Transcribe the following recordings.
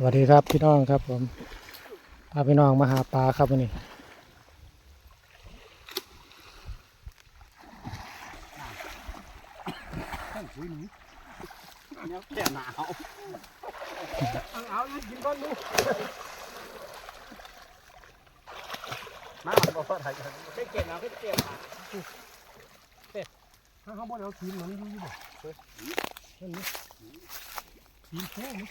สวัสดีครับพี่น้องครับผมพาพี่น้องมาหาปลาครับวันนี้เนี่ยแก่หนาวเอาเอากินก้อนดูมาบอกว่าไทยแค่เก็บหนาวแค่เก็บหนาวถ้าเขาบอกเอาทีมมันอยู่อยู่บ่ทีมแค่นี้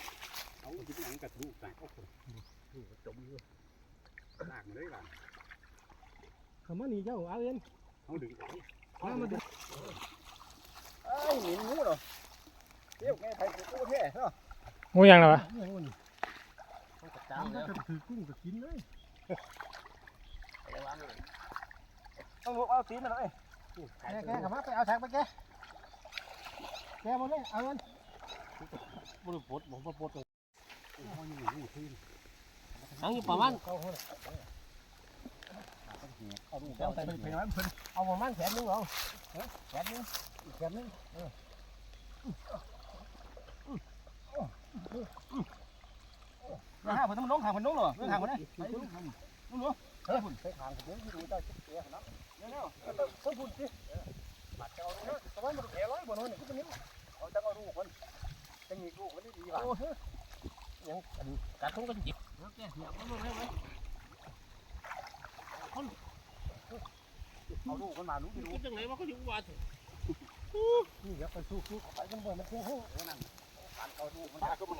เอาที่หนังกระทู้แตกโอ้โหจมเลยลากมาเลยล่ะคำว่านี่เจ้าเอาเอ็นเอาดึงเอาเอามาดูเอ้ยหนีงูเหรอเที่ยวไงไทยกูแท้เนาะงูยังไงวะต้องกระจายมันแล้วก็ถือกุ้งก็กินเลยต้องเอาตีนมาหน่อยแกแกขับมาไปเอาถังไปแกแกมาเลยเอาเงินบุรุษปดผมปวด เอ้ยนี่งูขึ้นถังอยู่ประมาณเอาไปไปน้อยเพิ่นเอาประมาณแขนนึงเอาแขนนึงแขนนึงห้าผมต้องลงทางผมลงหรอลงทางผมได้ไปลงทางลงลงเฮ้ยผมไปทางผมที่ดูเจ้าเสียนะเดี๋ยวๆต้องพูดสิบาดเจ้าเนาะแต่ว่ามันแผลร้อยบ่น้อยนี่คือเป็นนิ้วเขาจะเอาลูกมันจะมีลูกมันได้ดีว่ะ ยังกัดทุ่งกันจิบเหยียบมันมาให้ไหมเอาลูกมันมาลูกที่ดูจังไหนว่าเขาอยู่วัดนี่เดี๋ยวไปสู้สู้ไปกันบ่มันสู้เอาลูกมันมาก็มัน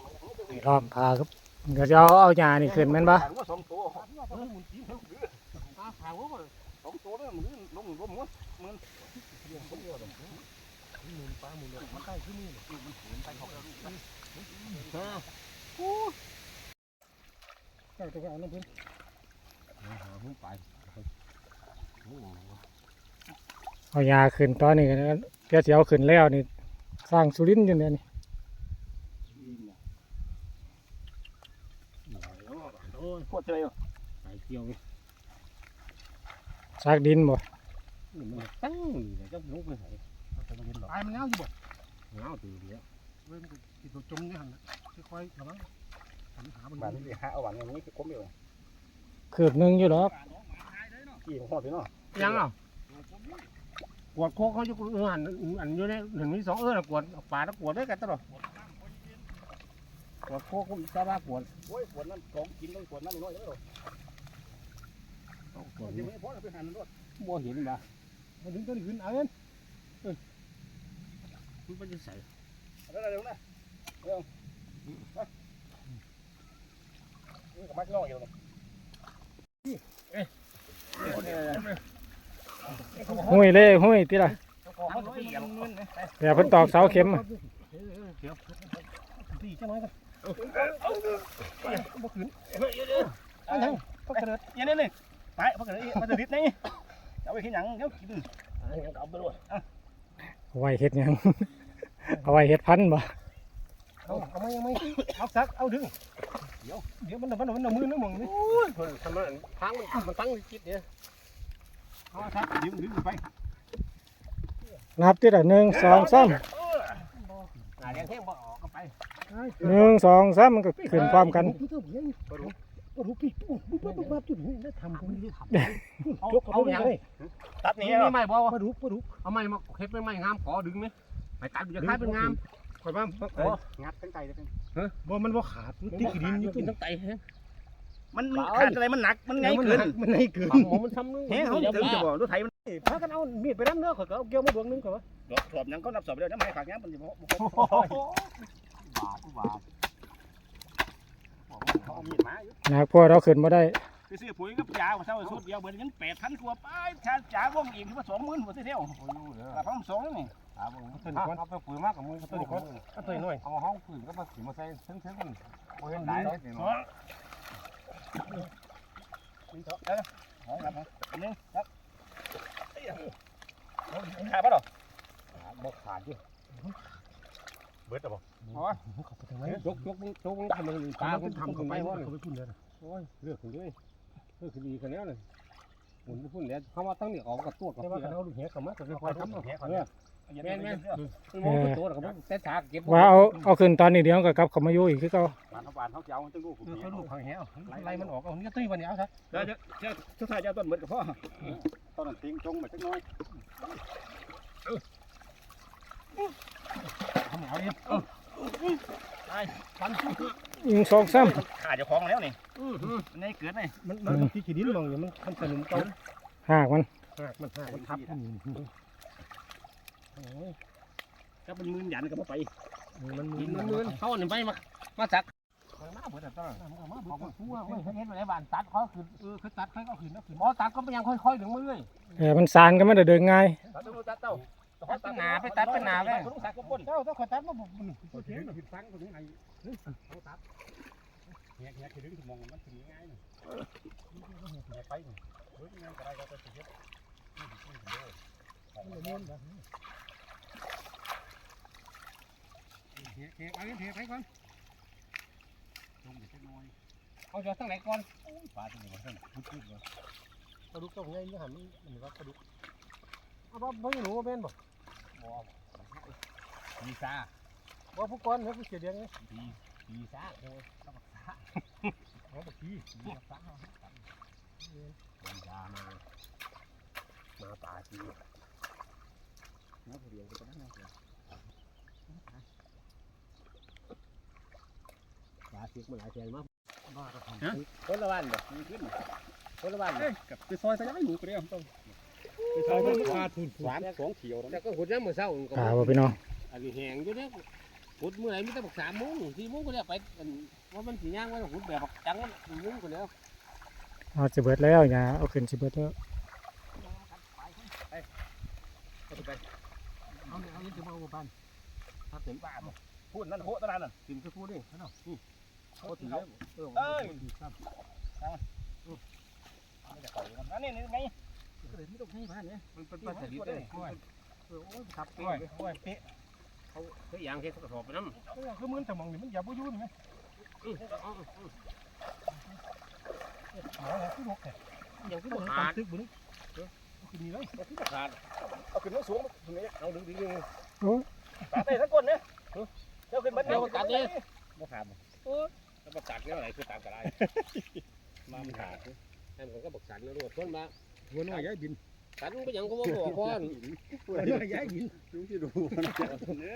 รอบพาครับเดี๋ยวจะเอาเอาหญ้านี่ขึ้นแม่นปะว่สองตัวหมุนจีนเถอะปลาขาวบ่สองตัวเนี่ยมันลงลงมันมันหมุนปลามุนมันใกล้ขึ้นนี่มันฝืนไปเขาเอา ลูกมันใกล้ตัวเอาน้ำพึ่งหาหุ้มไปเอาหญ้าขึ้นตอนนี้กันเดี๋ยวสิเอาขึ้นแล้วนี่ สร้างสุรินทร์อยู่เนี่ยนี่โอ้ยปวดใจอะไปเที่ยวไงซากดินบ่นี่มันตั้งนี่เลยจะลุกไปไหนตายมันเงาอยู่บ่เงาตีเดียว เว้ยมันก็สิตัวจมเนี่ยหั่นน่ะค่อยๆระวังหันหามันบ้านนี้หาเอาหวังอย่างนี้คือคมอยู่คืบหนึงอยู่ดอกกี่หัวพี่น้องยังอะกวดโคกเขาอยู่หันอันอยู่ในหนึ่งมีสองเออกวดปลาแล้วกวดได้กันตลอดกวดโคกก็มีชาวบ้านกวดโอ้ยปวดนั่นของกินต้องปวดนั่นน้อยแล้วกวดยังไม่พอไปหันรถบ่เห็นบ่มาถึงต้นขึ้นเอาเงินมันเป็นจะใส่แล้วเร็วนะ เร็วนี่กับมักน้องอยู่นี่ห้ยเลยห้ยติล่ะของเขาตีกันมึนนะเดี๋ยวเพิ่นตอกเสาเข็มตีจังเลยกันบ่ขึ้นอันนั้นพักกระเดิดยันนี่ไปพักกระเดิดมันจะดิดนี่เอาไปขี้หยังเดี๋ยวกินเอาไปด้วยเอาไว้เฮ็ดหยังเอาไว้เฮ็ดพันบ่ เอาเอาไม่ยังไม่เอาซักเอาดึงเดี๋ยวเดี๋ยวมันมันมันมือน้ำมึงนี่คนทำมันทางมันมันตั้งจิตเนี่ยเอาซักดึงดึงไปนับติล่ะหนึ่งสองสามหาเลี้ยงแห้งบ่ออกก็ไปหนึ่งสองสามมันก็ขึ้นพร้อมกันเอาเอาอย่างตัดนี่นี่เหรอไม่บอกว่าปลาดุกปลาดุกเอาไม้มาเฮ็ดเป็นไม้งามขอดึงไหมไปตัดจะคล้ายเป็นงาม คอยมาโอ้งัดตั้งใจเลยบ่มันบ่ขาดติดดินอยู่ตั้งใจแฮงมันขาดอะไรมันหนักมันไงขึ้นมันให้เกินหมอมันทำนึงแห้งเขาถึงจะบอกรถไถมันพากันเอามีดไปนำเด้อข่อยก็เอาเกี่ยวมาดวงหนึงข่อยว่าดอกสอบยังเขานับสอบเดียวจะไม่ขาดยังมันจะบอกบาทบาทเขาเอามีดมาอยู่หนักพวกเราขึ้นบ่ได้ไปซื้อปุ๋ยกับยาเช่าสุดเดียวเบิดเงินแปดพันกว่าไปชาจ่าว่องอีกที่ว่าสองหมื่นหัวเที่ยวแต่พันสองนี่ ต้นก้อนเอาไปปุ๋ยมากกับมือต้นก้อนก็ตัวน้อยเอามาห้องผืนก็มาสีมาใส่ซึ้งๆกันโอ้ยได้เลยสองเออสองครับหนึ่งครับขาดปะหรอบ่ขาดอยู่เบิดหรอโอ้ยยกยกยกทำมันตาคุณทำกันไปว่าเขาไปพุ่นเด้อโอ้ยเลือกกันด้วยเลือกคือดีกันแล้วเลยหมุนพุ่นแล้วเขามาตั้งเนี่ยออกกับตัวกับแต่ว่ากันเอาลูเหี้ยเข้ามาก็ค่อยๆทำเอาแหกเออเย็น แม่นแม่แม่นนมันมองเป็นตัวหรอกครับแต่ถากเก็บว่าเอาเอาขึ้นตอนนี้เดี๋ยวก็กลับเขามาอยู่อีกคือเก่าปานเขาปานเขาเจ้าจังลูกผมเขาลูกเขาแหวไล่มันออกเอานี่ตุ้ยวันนี้เอาซะเดี๋ยวเดี๋ยวเดี๋ยวเจ้าชายเจ้าต้นเหมือนกับพ่อต้นนั้นทิ้งจงมาสักน้อยทำเอาเองฟันยิงสองซ้ขาเจ้าของแล้วนี่ในเกิดนี่มันมันที่ขีดินมองอยู่มันมันสนุมเก่าำหากมันหักมันหักมันทับ ถ้าเป็นมือหยันก็บ่ไปมันมืกินนมันมืมือนเขาเนี่ยไปมามาจักมาเบิดแต่ต้นเขาก็ทั่วมันเห็นมาในบ้านตัดเขาคือเออคือตัดเขาก็ขึ้นแล้วขึ้นหมอตัดก็ไปยังค่อยๆถึงมือเลยเออมันสานกันไม่ได้เดินง่ายตัดตัวตัดเต้าตัดเป็นหนาไปตัดเป็นหนาเลยลูกสาวก็ป้นเจ้าต้องขอตัดมาบอกมันผู้เชี่ยวผิดฟังตรงนี้ไงเขาตัดเงี้ยเงี้ยคือดึงมองมันถึงง่ายนี่ไปนี่เฮ้ยงานอะไรก็จะเสีย เฮ้ยเฮ้ยเอาเฮ้ยไปก่อนจงอยู่สักน้อยเอาจอดทั้งไหนก่อนปลาตัวนี้มันพุดพุดเลยกระดูกตรงนี้มันหันมันมันว่ากระดูกเอาบ่บ่รู้ว่าเป็นบ่บ่มีซาบ่ผู้ก่อนเนี่ยผู้เสียเดียงไงมีมีซาโอ้ต้องซาเอาบ่ขี้มีซาเป็นยามามาป่าจี น้าผู้เดียวก็ได้นะปลาสิกมันหลายแสนมากบ้าคนละวันบ่มีขึ้นคนละวันเอ้ยกับไปซอยสยามหมูก็ได้ต้องไปซอยไปขาดทุนหวานสองเขียวแต่ก็ขุดน้ำมื้อเช้าป่าบ่พี่น้องอันนี้แห้งอยู่เนี่ยขุดมื้อไหนมีแต่บัก3:00น4:00นก็ได้ไปว่ามันสิย่างว่าขุดแบบบักจังมันยุ่งก็แล้วเอาสิเบิดแล้วอย่าเอาขึ้นสิเบิดแล้วเอาไป เอาเอานี่จะมาเอาบ้านถ้าถึงบ้านพูดนั่นโหตะนานน่ะกินสักครู่ดิเนาะนี่โหถึงแล้วเอ้ยไม่ได้ต่อยกันนั่นนี่นี่ไงก็เลยไม่ต้องให้บ้านเนี่ยมันเป็นปลาสลิดเลยโอ้ยขับเป๊ะโอ้ยเป๊ะเขาเฮ้ยยางเทกระสอบไปน้ำคือมือแต่มองนี่มันอย่าบุยุ่นไหมหาที่บกอย่างที่บกขาดตึกบุญคือมีเลยขาด เอาขึ้นมาสูงถึงนี้เอาดึงดึงดึงตัดได้ทั้งก้นเนี่ยเจ้าขึ้นบันไดตัดเลยบ่ขาดแล้วประกาศเนี่ยอะไรคือตามกระไรมามันขาดให้มันก็บอกสันแล้วรวดต้นมาหัวน้อยย้ายบินสันก็ยังก็ว่าบอกว่าหัวน้อยย้ายบินดูที่ดูนะ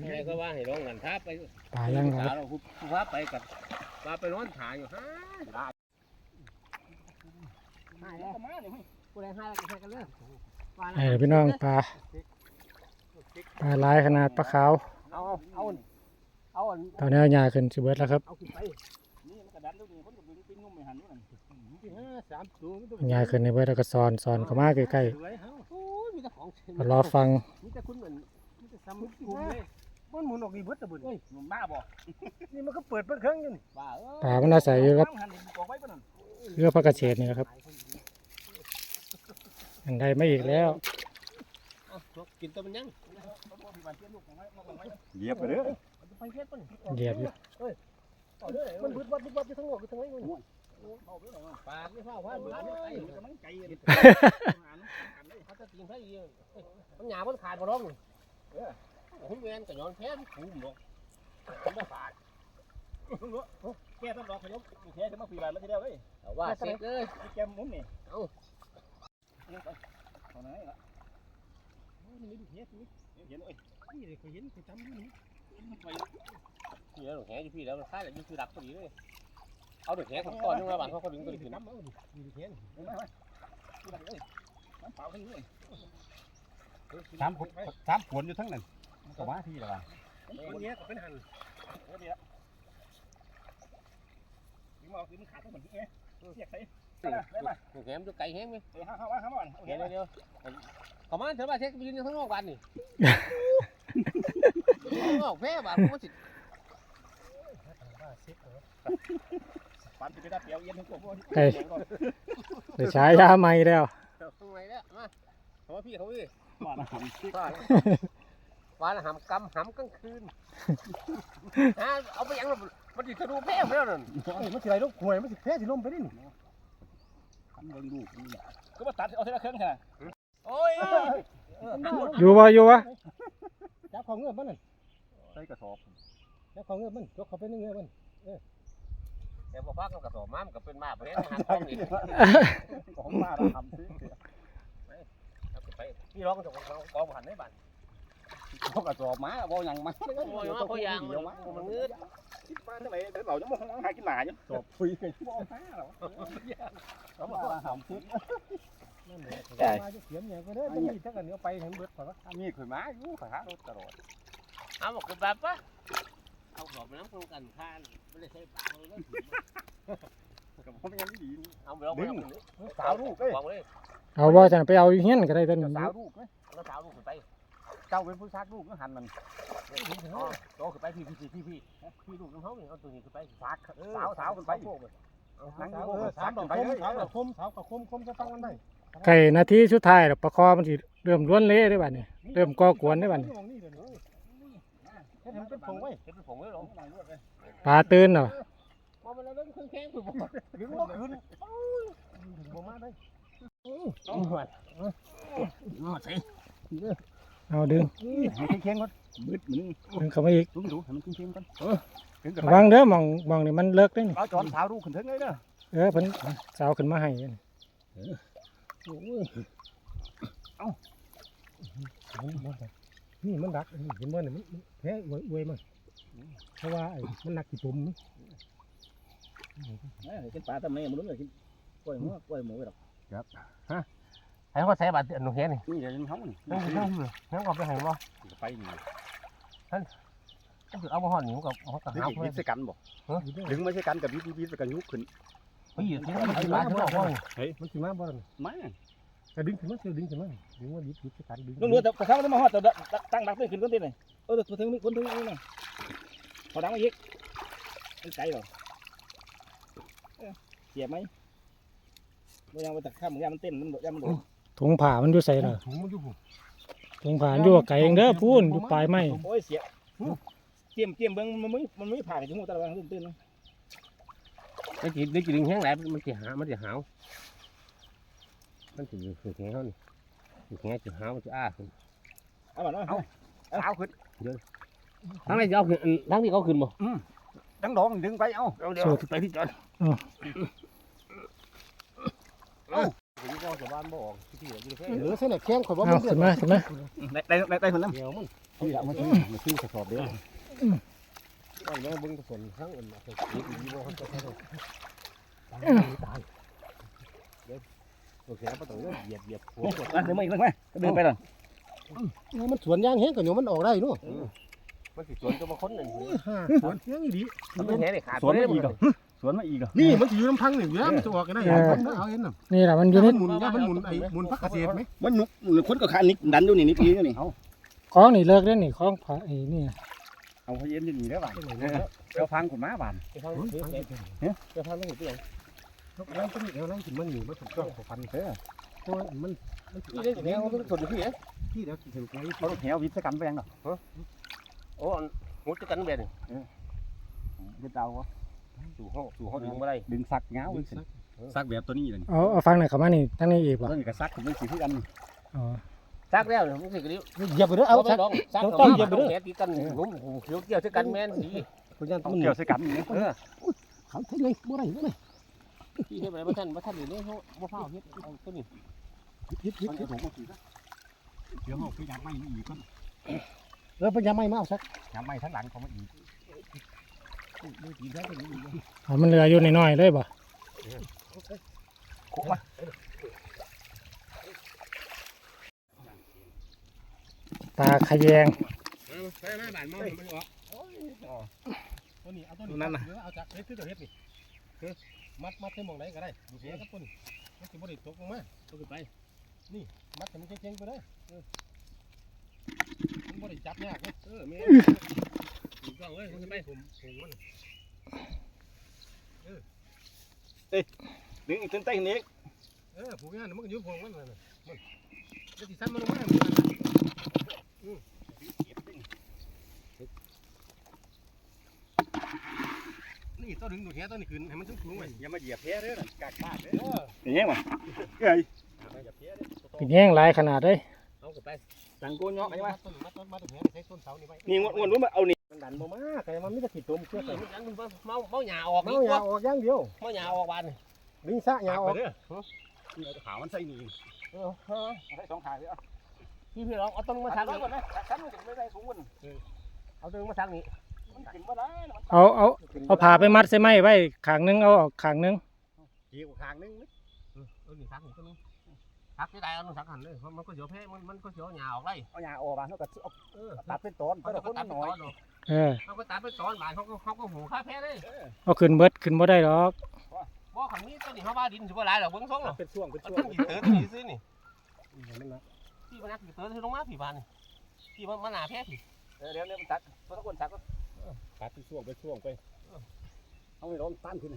เนี่ก็ว่าให้ร้องกันท้าไปป่ายยังครับเราคุฟ้าไปกับฟ้าไปนอนถ่ายอยู่ฮะให้แล้วมาเนี่ยกูได้ให้แล้วกันกันเลย เออพี่น้องป่าปลาหลายขนาดปลาขาวเอาเอาเอาตอนนี้เอาหญ้าขึ้นสิเบิดแล้วครับเอาขึ้นไปนี่มันกระดันแล้วนี่คนก็ดึงปิ้งนุ่มไม่หันนู่นสามตัวเอาหญ้าขึ้นในเบิดแล้วก็ซอนซอนเข้ามาใกล้โอ้ยมีแต่ของๆมารอฟังมีแต่คุณเหมือนมีแต่ซ้ำคุ้มเลยมันหมุนออกนี่เบิดตะบุญเฮ้ยมันบ้าบ่นี่มันก็เปิดเปิดเครื่องอยู่นี่บ้าเออป่ามันอาศัยอยู่ครับหันออกไว้ป่ะนั่นเรือพระกระเฉดนี่แหละครับ อันใดไม่อีกแล้วกินตัวมันยังเหยียบไปเด้อไปเฮ็ดป่ะเหยียบอยู่มันบึดวัดบึดวัดอยู่ทั้งหมดอยู่ทั้งไหนมันปากไม่เข้าว่าบึดไปกำลังใจเขาจะตีนให้ยิงมันหยามันขาดบ่ร้องหุ้มเวนกับย้อนแพ้มันคุ้มบ่มันบ่ขาดแก้ต้องรอขยมแค่จะมาปีบานแล้วทีเดียวเว้ยแต่ว่าเสร็จเลยแกมุมนี่ เอาไหนล่ะโอ้นี่ดูเฮ็ดนี่เห็นเอ้ยนี่เลยก็เห็นก็จำอยู่นี่ไปพี่แล้วแหอยู่พี่แล้วมันคล้าแล้วยู่งคือรักพอดีเลยเอาเด็กแหของก่อนนึงว่าบ้านเขาเขาดึงตัวขึ้นน้ำเอาดินี่เห็นเห็นไหมดูดังเลยน้ำเปล่าขึ้นเลยสามคนสามขวนอยู่ทั้งนั้นก็มาที่ละมันเนี้ยก็เป็นหันโอ้ดีละถึงมาคือมันขาดทั้งหมดที่เอ๊ะเสียใค รได้ป่ะเด็กแหมอยู่ไกลแหงไหมเดี๋ยวห้าห้าวันห้าวันเดี๋ยวเดี๋ยวเขามาเถอะว่าเช็คยืนอยู่ข้างนอกบ้านนี่ข้างนอกแพ้บ้านมันสิปันจะไปได้เปียวเย็นทั้งตัวเฮ้ยเดี๋ยวใช้ยาใหม่แล้วข้างในแล้วมาเขาว่าพี่เขาพี่ว่านะผมที่ว่าว่าหำกำหำกลางคืนฮะเอาไปยังมันดิจะดูแพ้ไปแล้วนั่นมันสิไรลูกหวยมันสิแพ้สิลมไปดิคัน เบิ่งดูก็มาตัดเอาทีละเครื่องใช่ไหมโอ้ยอยู่วะอยู่วะจับของเงือบมันน่ะใส่กระสอบจับของเงือบมันยกเข้าไปในเงือบมันแต่บ่พักกับกระสอบม้ามกับเป็นมาบ่ได้หาของนี่ของมาเราทำซิเอาไปพี่ร้องจะของกองหันได้บัดเขากระสอบมาบ่ยังมาโอ้ยว่าเขายางมันมันงืดคิดว่าทำไมเราจะมองหากินหลายอยู่สอบคุยกันบ่หาเรา เขาบอกว่าทำซินั่นแหละมาจะเขียนอย่างก็ได้ไมันมีทั้งอันเอาไปเห็นเบิดก่อนมีข่อยมาอยู่ข่อยหารถตลอดเอาบอกคือแบบปะเอาดอกน้ำตรงกันข้านไม่ได้ใช้ปากเลยกับผมยังไม่ดีเอาไปเอาไปสาวลูกเลยเอาบ่าจังไปเอาอยู่เฮี้ยนก็ได้ตอนนี้สาวลูกเอ้ยแล้วลูกไปเจ้าเป็นผู้ชายลูกก็หันมันโตขึ้นไปพี่พี่พี่พี่พี่ลูกน้องเขาเนี่ยเอาตัวนี้ขึ้นไปสากสาวสาวกันไปสาวเออ สาวกับคมสาวกับคมสาวกับคมคมจะฟังกันได้ไก่นาทีสุดท้ายแล้วประคอมันสิเริ่มล้วนเละได้บัดนี้เริ่มก่อกวนได้บัดนี้นี่ยวนี้เฮ็ดให้มันเป็นผงไว้เป็นผงเลยหรอปลาตื่นเนาะพอมันเริ่มเครื่องแข็งคือบ่ดึงบ่คืนถึงบ่มาได้ต้ องหวดอ๋อใช่เอาดึงให้เคียงก่อนมืดมันดึงเข้ามาอีกดูดูให้มันเคียงก่อนถึงกับระวังเด้อหมองหมองนี่มันเลิกได้นี่เอาจอนสาวลูกขึ้นถึงเลยเด้อเออเพิ่นสาวขึ้นมาให้นี่นี่มันดักนี่เห็นบ่เนี่ยมันแพ้อวยอวยมันเพราะว่าไอ้มันหนักกี่ปุ่มกินปลาทำไมมันรู้เลยกินกล้วยหัวกล้วยหมูไปหรอก ให้เขาใส่บาดหนูเห็นนี่นี่เดี๋ยวยังเขานี่นั่งนั่งอยู่นั่งก็ไปให้บ่ไปนี่ก็คือเอามาห่อหนูกับเขากับดึงหาอีกเพื่บิอนดใส่กันบ่ดึงไม่ใช่กันกับบิดบิดใส่กันยุกขึ้นไปอยู่ที่นั่นที่บ้านที่บอกว่ามันสิมาบ่ล่ะมาแต่ดึงขึ้นมาเสียดึงขึ้นมาดึงว่ายึดยึดกันดึงต้องรู้แต่เขาต้องมาฮอดแต่ตั้งดักขึ้นต้นตีเลยเออตัวถึงนี่คนถึงนี่นะพอดังมาอีกมันไกลหรอเสียบไหมมันยังมาจากข้ามมันยังมันเต้นมันยังมันโดด ถุงผ้ามันอยู่ใส่เนาะถุงมันอยู่พุ่นถุงผ้ามันอยู่กับไก่เองเด้อพูนอยู่ปลายไม้โอ้ยเสียเตรียมเตรียมเบิ้งมันไม่มันไม่ผ่ากับจมูกตลอดตื่นตื่นได้กินได้กินแห้งหลายมันจะหามันจะหาวมันจะอยู่คือแข็งเขานี่อยู่แข็งจะหาวมันจะอ้าขึ้นเอาบ่เนาะเอาเอาขึ้นทั้งนี้เอาขึ้นทั้งนี้เขาขึ้นบ่ดังดองดึงไปเอาเอาเดี๋ยวไปที่จอด ผมก็จะบ้านบอกที่ที่อยู่แค่เอเส้นแข็งข่อยว่าเอามันเดือขึ้ดนมาขึ้นมาได้ได้ได้ได้คนนั้นเดี๋ยวมันที่ละมันมันขึ้นกระสอบเดียวเอาแม่บึ้งผลทั้างอื่นมาเถอะนี่คือว่าเขาจะให้โอเคแล้วต้องเหยียบเหยียบหัวกดเดินมาอีกแล้วไหมเดินไปหรอมันสวนยางแห้งก็เดี๋ยวมันออกได้นู่นมันสิสวนก็มาค้นหนึ่งฮ่าสวนยางอีดีมันแค่ไม่อีกเหรอ สวนมาอีกเหรอนี่มันสิอยู่น้ำพังนี่เดี๋ยวมันจะออกกันได้เอาเอ็นน่ะนี่แหละมันอยู่มัในนหมุนมันหมุนไอ้หมุนพักเกษตรไหมมันนุกคนก็ขานิกดันอยู่นี่นิดนี้นี่เอาคล้องนี่เลิกได้นี่คล้องผ้าไอ้นี่เอาพย็นอยู่นี่แล้วบ้านเอาฟังผมมาบ้านไปทางนี้ไปทางนี้ไปยังนกแล้วก็นี่แล้วนั่งกินมันอยู่มันถูกต้องของพันเด้อตัวมันมันนี่ได้ยังเขาต้องสนที่เอ๊ะที่เดี๋ยวกินถึงไกลเขาต้องแถววิทย์กันไปยังหรอโอ้หูจะกันแบบวิทย์เอาวะ สู่ห้องสู่ห้องดึงมาได้ดึงซักเงาซักแบบตัวนี้เลยเอาเอาฟังหน่อยเข้ามานี่ทั้งนี้อีกบ่ตัวนี้ก็ซักถึงสีที่กันอ๋อซักแล้วมันสิกระดิ่งเหยียบไปเด้อเอาเอาชักลองซักต้องเหยียบไปด้วยแขนตีกันหนุ่มเขียวเกี่ยวที่กันแม่นสีคุณยันต้ต้อองงเกี่ยวใส่กันนี่เออเขาเท่เลยบ่ได้บ่ได้ที่เฮ็ดไปบ่ทันบ่ทันอยู่นี่เขาบ่ฟ้าเฮ็ดเอาตัวนี้ยึดยึดมันยึจะดถูกก็สีเดี๋ยวเขาพยายามไม่อีกก็เออพยายามไม่มาเอาชักพยายามไม่ทั้งหลังเขามาอีก เอามันเหลืออยู่น้อยๆเลยบ่โคมาปลาขยงไปมาบ้านมามันออกตัวนี้เอาตัวนี้นั่นน่ะเอาจากเฮ็ดตัวเฮ็ดนี่มัดมัดให้มองไหนก็ได้ดูเสียกับตัวนี้มันสิบ่ได้ตกลงมาตัวขึ้นไปมัดให้มันเก่งๆไปเลยมันบ่ได้จับยากเลยเออม่ ถูกต้องเว้ยขึ้นไปผมผมมันดึงอีกต้นเต้นนี้เออผูกงานมันก็ยู่พวงมันนั่นน่ะมันจะสิสั้นมันลงมาเหมือนกันอืมนี่ตัวดึงดูแค่ตัวนี้ขึ้นให้มันสูงๆไว้อย่ามาเหยียบแพ้เด้อกากบ้าเด้เอออย่งเงี้ยว่ะเอ้ยอย่าเพี้ยเด้อเป็นแห้งหลายขนาดเลย สังโกนเนาะไอ้ว่าต้นมาต้นมาตรงนี้ใช้ต้นเสานี่ไว้นี่งวดงวดรู้มาเอานี่มันดันบ่มากแต่มันไม่ได้ขีดตัวมันเชื่อเฮ้ใส่ยมันเมาเมาหยาออกเมานี่หยาออกอย่างเดียวเมาหยาออกบานลิงซะหยาออกเด้อขามันใส่นี่เออเออใส่สองขาเลยอะพี่พี่เราเอาต้นมามาทาทางงนี้ก่อนนะฉันมันถึงไม่ได้สูงมันเอาต้นมาทางนี้มันขึ้นมาได้มันเอาเอาเอาผ้าไปมัดใส่ไม้ไว้ขางหนึงเอาออกขางหนึงกี่กว่าข้างนึงเออนี่ทักนี่ต้นนึง ทักที่ใดเอาหนึ่งทักหันเลยมันก็เสียวแพ้มันมันก็เสียวหยาออกเลยเอาหญ้าออกบ้านเฮาก็เอาเออตัดเป็นตอนเขาแต่ก็คนตัดมันไปน้อยตอนเออเขาก็ตัดไปตอนบานเขาก็เขาก็หูค่าแพ้เลยเอาขึ้นเบิดขึ้นบ่ได้หรอก บ่ขันนี้ต้นนี้เขาว่าดินถือว่าหลายหรอกเบิ้งทรงหรอกเป็นช่วงเป็นมันช่วต้งนกี่เต๋อตัวนี้ซื้อนี่มันนะพี่มันนักกี่เต๋อที่ลงมาพี่บานนี่พี่มันมันหนาแพ้พี่เดี๋ยวเดี๋ยวมันตัดเพราะทุกคนตัดก็ตัดเป็นช่วงเป็นช่วงไปเอาไม่ร้อนต้านขึ้น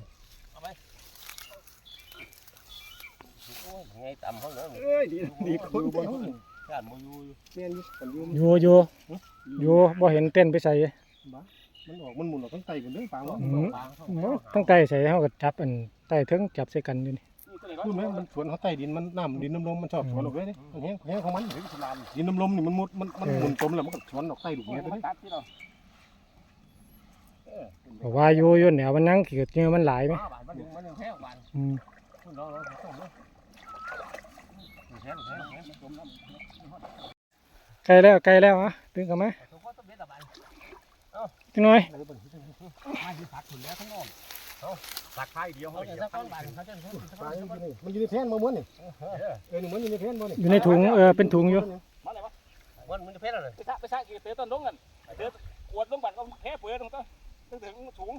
โอ้ยไงต่ำเขาเนาะเอ้ยดีดีคนอยู่บบ่นห้องด้านมืออยู่เมียนอยู่กันอยู่อยู่อยู่อยู่บ่เห็นเต้นไปใส่มันออกมันหมุนออกตั้งไตกันเด้อปางว่าอืมตั้งใต้ใส่เฮาก็จับอันใต้เทิงจับใส่กันอยู่นี่พูดไหมมันสวนเขาใต้ดินมันน้ำดินน้ำลมมันชอบสวนออกเลยนี่มันแห้งแห้งของมันดินน้ำลมนี่มันมุดมันมันหมุนจมแล้วมันก็สวนออกใต้ดุเนี้ยไปเลยตัดที่เราเพราะว่าอยู่อยู่แนวมันยังเกิดเนื้อมันหลายไหม พ้แพ้จมน้ใกล้แล้วใกล้แล้วอะดึงเข้ามาตัวพ่อต้นเบ็ดละบานจังหน่อยำมาที่ผักขึ้นแล้วข้างนอกตักไผ่เดียวเขาเขาจะเดียวสักก้อนบานเขาจะสักปางอยู่นี่มันอยู่ในแผ่นบ่ม้วนนี่เออนี่มันอยู่ในแผ่นบ่นี่อยู่ในถุงเออเป็นถุงอยู่มาเลยมาวันมันจะแพ้อะไรไปซะไปซะกี่เตะต้นลงกันเตะขวดลงบันก็แพ้เปื่อยตรงต้นถึงถึงสูง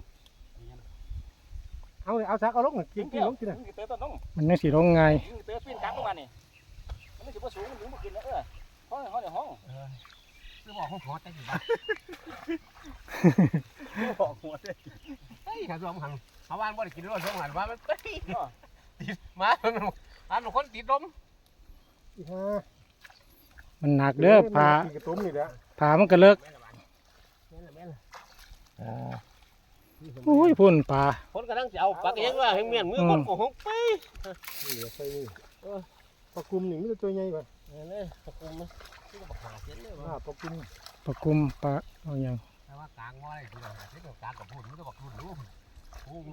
เอาเลยเอาซักเอาลงกินกินลงกินน่ะเตะต้นลงมันยังสิลงง่ายเตะปีนกลางลงมานี่มันไม่ถือว่าสูงมันถึงมากินแล้วเออห้องห้องเดี๋ยวห้องคือบอกของขอแต่กี่บาทบอกหัวเด้เฮ้ยข้าตัวมันเขาวานบ่ได้กินด้วยสองหันว่ามันเฮ้ยติดมาอันคนติดลมอีห่ามันหนักเด้อผ้ากินกระตุ้มนี่แหละผ้ามันก็เลิกแม่ละบานแม่ละแม่ละโอ้ยพุ่นปลาคนกำลังจะเอาปากเองว่าให้เมียนมือคนโกหกไปเหลือใส่นี่ ปลากลุ่มนี่มันตัวใหญ่ป่ะนี่ตะกุมที่ก็บอกหาเส้นเลยอ่าปลากลุ่มปลากุมปลาเอาอย่างแต่ว่ากลางว่าอะไรที่เราที่เรากลางกับพูดมันจะบอกรุ่นรู้โอ้โห